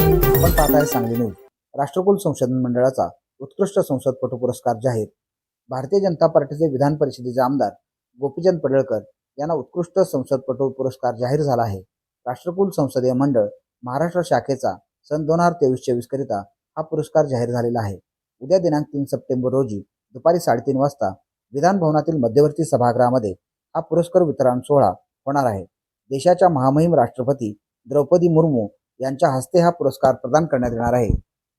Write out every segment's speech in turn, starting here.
आहे सांगली न्यूज. राष्ट्रकुल संशोधन मंडळाचा उत्कृष्ट संसदपटू पुरस्कार जाहीर. भारतीय जनता पार्टीचे विधान परिषदेचे आमदार गोपीचंद पडळकर यांना उत्कृष्ट संसदपटू पुरस्कार जाहीर झाला आहे. राष्ट्रकुल संसदीय मंडळ महाराष्ट्र शाखेचा सन दोन हजार तेवीस चोवीस करिता हा पुरस्कार जाहीर झालेला आहे. उद्या दिनांक तीन सप्टेंबर रोजी दुपारी साडेतीन वाजता विधान भवनातील मध्यवर्ती सभागृहामध्ये हा पुरस्कार वितरण सोहळा होणार आहे. देशाच्या महामहिम राष्ट्रपती द्रौपदी मुर्मू यांच्या हस्ते हा पुरस्कार प्रदान करण्यात येणार आहे.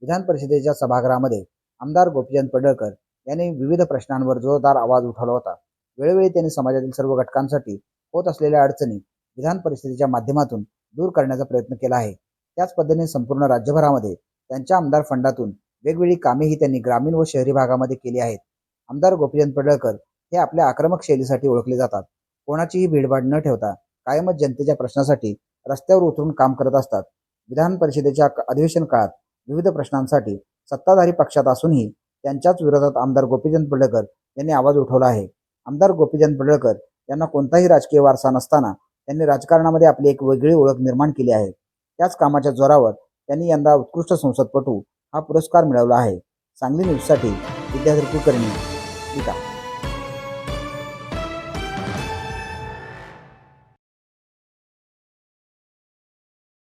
विधान परिषदेच्या सभागृहामध्ये आमदार गोपीचंद पडळकर यांनी विविध प्रश्नांवर जोरदार आवाज उठवला होता. वेळोवेळी त्यांनी समाजातील सर्व घटकांसाठी होत असलेल्या अडचणी विधान परिषदेच्या माध्यमातून दूर करण्याचा प्रयत्न केला आहे. त्याच पद्धतीने संपूर्ण राज्यभरामध्ये त्यांच्या आमदार फंडातून वेगवेगळी कामेही त्यांनी ग्रामीण व शहरी भागामध्ये केली आहेत. आमदार गोपीचंद पडळकर हे आपल्या आक्रमक शैलीसाठी ओळखले जातात. कोणाचीही भीडभाड न ठेवता कायमच जनतेच्या प्रश्नासाठी रस्त्यावर उतरून काम करत असतात. विधान परिषदेच्या अधिवेशन काळात विविध प्रश्नांसाठी सत्ताधारी पक्षात असूनही त्यांच्याच विरोधात आमदार गोपीचंद पडळकर यांनी आवाज उठवला आहे. आमदार गोपीचंद पडळकर यांना कोणताही राजकीय वारसा नसताना त्यांनी राजकारणामध्ये आपली एक वेगळी ओळख निर्माण केली आहे. त्याच कामाच्या जोरावर त्यांनी यंदा उत्कृष्ट संसदपटू हा पुरस्कार मिळवला आहे. सांगली न्यूजसाठी विद्याधर कुलकर्णी गीता